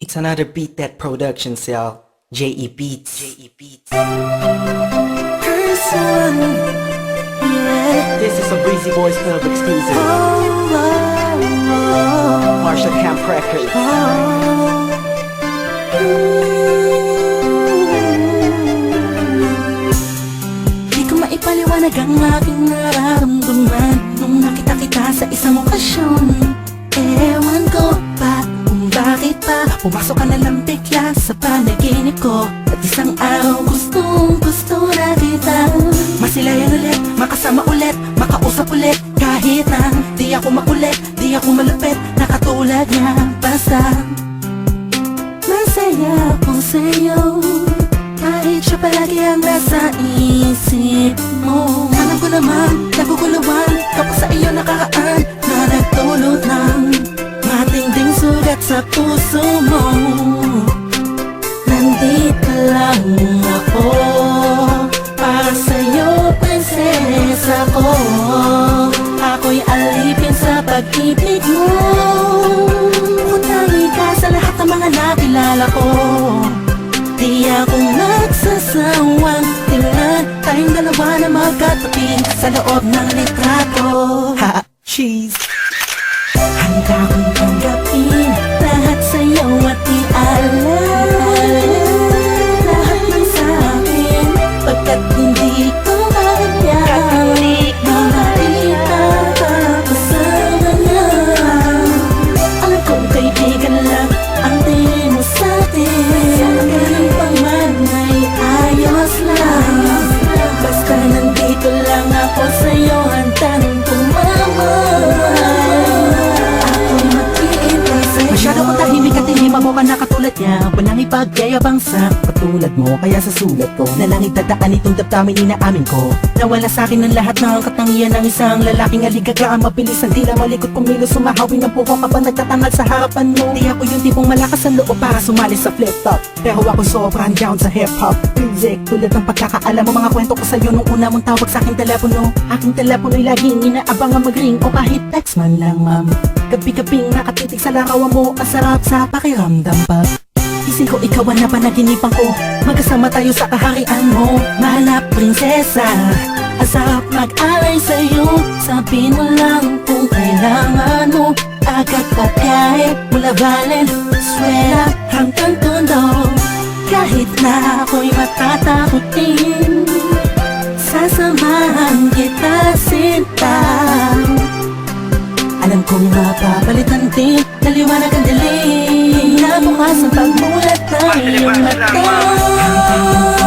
It's another Beat That production cell. J.E. Beats. J.E. Beats. person. Yeah. This is a Breezy Boys Club exclusive. Oh, oh, oh, Marshall Camp Records. Di ko maipaliwanag ang aking nararamdaman Nung nakita kita sa isang okasyon Pumasok ka na lang bigla sa panaginip ko. At isang araw gustong gusto na kita. Masilayan ulit, makasama ulit, makausap ulit. Kahit na di ako makulit, di ako malupit Nakatulad niya, basta. Masaya ako sa'yo. Kahit siya palagi ang nasa isip mo. Alam ko naman, naguguluhan Kapag sa iyo nakaraan sa puso mo. Nandito lang ako Para sa'yo, prinsesa ko. Ako'y alipin sa pag-ibig mo. Utangi ka sa lahat ng mga nakilala ko. Di ako nagsasawang tingnan Tayong dalawa na magkatabi Sa loob ng litrato. Ha! Cheese! Handa kong Walang ipagyayabang sa katulad mo Kaya sa sulat ko na lang itadaan itong damdamin inaamin ko. Nawala sa akin ang lahat ng katangian ng isang lalaking aligaglaan Mabilis ang dila malikot kumilos Sumahawi ng puko kapag nagtatangal sa harapan mo. Di ako yung tipong malakas ang loob para sumali sa flip top Pero ako sobrang down sa hip hop Music tulad ng pagkakaalam mo Mga kwento ko sa'yo. Nung una mong tawag sa aking telepono Aking telepono'y laging inaabangan mag-ring O kahit text man lang ma'am Gabi-gabing nakatitig sa larawan mo. Ang sarap sa pakiramdam pa Ising ko ikaw ang napanaginipan ko. Magkasama tayo sa kaharian mo Mahal prinsesa. Ang sarap mag-alay sa'yo. Sabi mo lang kung kailangan mo. Agad pagkain mula Valenzuela hanggang Tondo. Kahit na ako'y matatakotin Sasamahan kita sinta. Alam kong mapapalitan din Naliwanag ang dilim Nabukas ang pagmulat ng iyong mata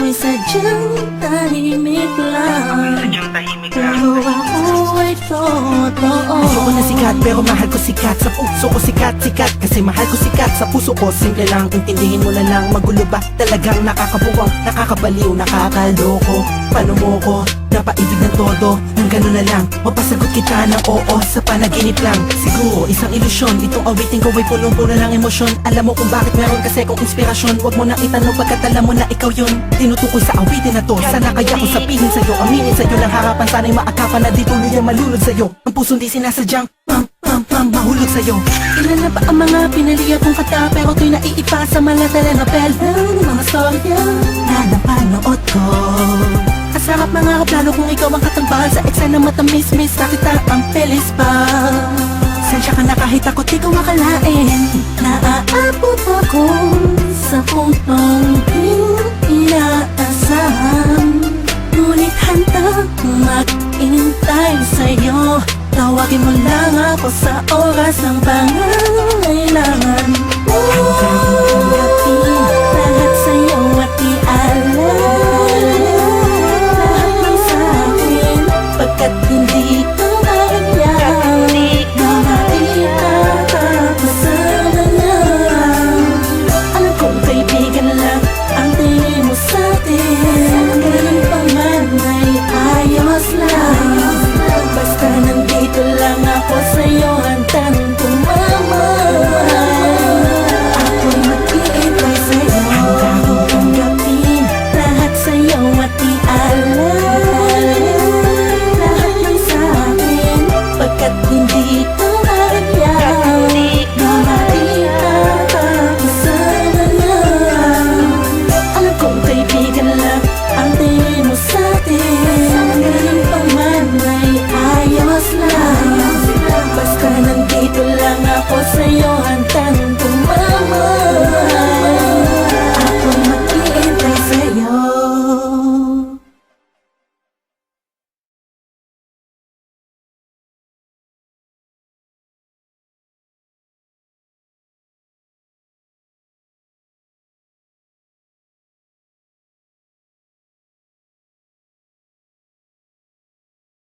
Ako'y sadyang tahimik lang. Sadyang tahimik lang. Pero ako ay totoo. Ayoko na sikat pero mahal ko sikat. Sa puso ko sikat, sikat. Kasi mahal ko sikat. Sa puso ko Simple lang, intindihin mo na lang. Magulo ba? Talagang nakakabuwang Nakakabaliw, nakakaloko. Paano mo ko? Napaibig ng todo Nang gano'n na lang. Mapasagot kita ng oo Sa panaginip lang. Siguro isang ilusyon. Itong awitin ko ay punong-puno ng emosyon. Alam mo kung bakit meron kasi kong inspirasyon. Huwag mo na itanong pagkat alam mo na ikaw yun. Tinutukoy sa awitin na to. Sana kaya ko sabihin sa'yo Aminin sa'yo ng harapan Sana'y maakapan na di tuloy ang malulod sa'yo. Ang puso di sinasadyang Pam, pam, pam, mahulog sa'yo. Ilan na ba ang mga pinaliya kong kata Pero to'y naiipa sa mga telenovela Mga storya na napanood ko Ang sarap mga kaplano kung ikaw ang katambal Sa eksena matamis-mis nakita ang pelis pa. Sensya ka na kahit ako di ko makalain. Naaabot ako sa puntong di inaasahan. Ngunit handang mag-intay sa'yo. Tawagin mo lang ako sa oras ng pangalan